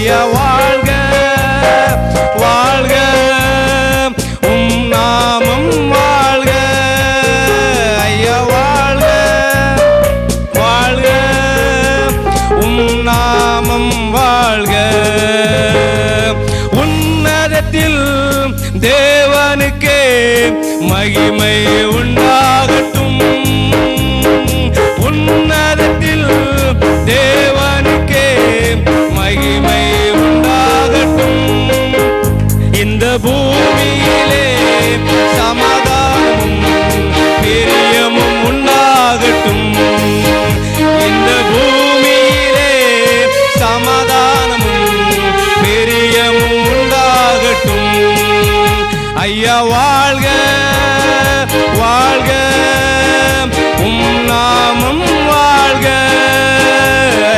ஐயா வாழ்க வாழ்க. உம் நாமம் வாழ்க. ஐயா வாழ்க. வாழ்க. உம் நாமம் வாழ்க. உன்னதத்தில் தேவனுக்கே மகிமை உண்டாகட்டும். ஐயா வாழ்க வாழ்க. உம் நாமம் வாழ்க.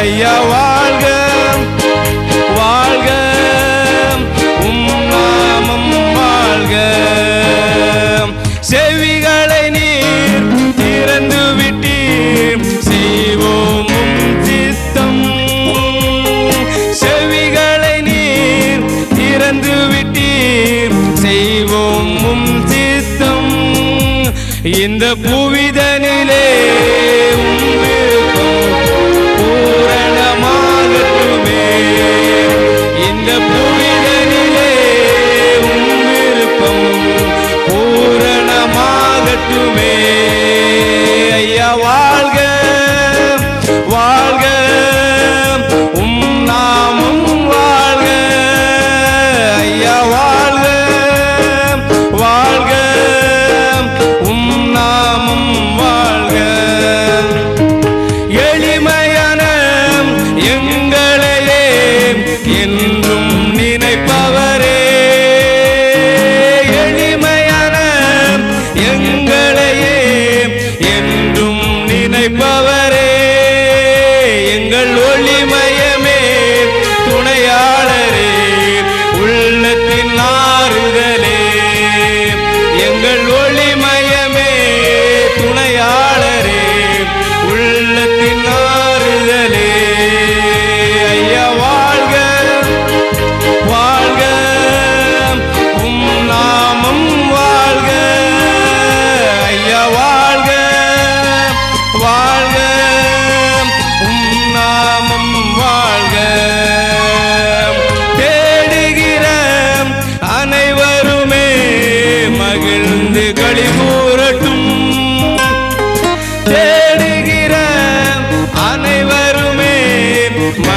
ஐயா வாழ்க வாழ்க. உம் நாமம் வாழ்க. செவிகளை நீ இந்த பூ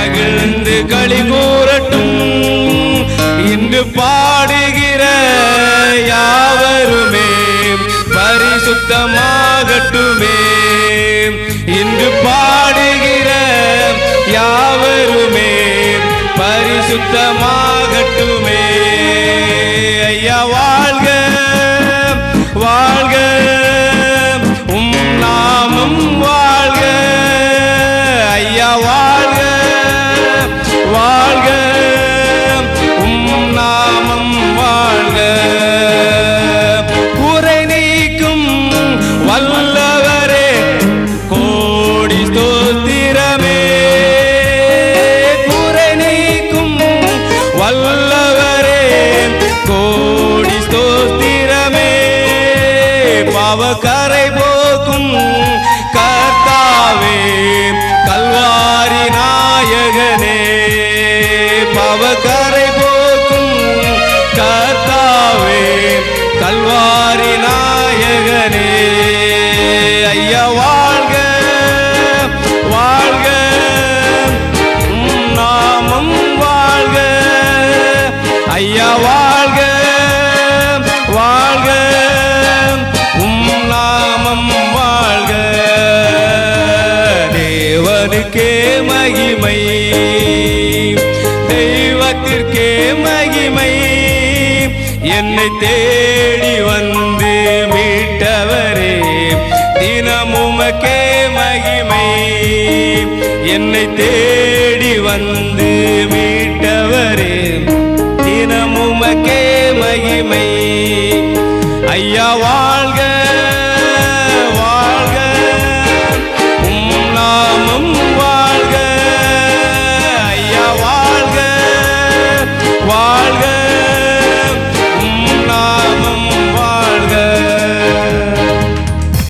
மகிழ்ந்து களி கூறட்டும். இன்று பாடுகிற யாவருமே பரிசுத்தமாகட்டுமே. இன்று பாடுகிற யாவருமே பரிசுத்தமாகட்டும் பாவ கரை என்னை தேடி வந்து மீட்டவரே தினமுமக்கே மகிமை. என்னை தேடி வந்து மீட்டவரே தினமுமக்கே மகிமை.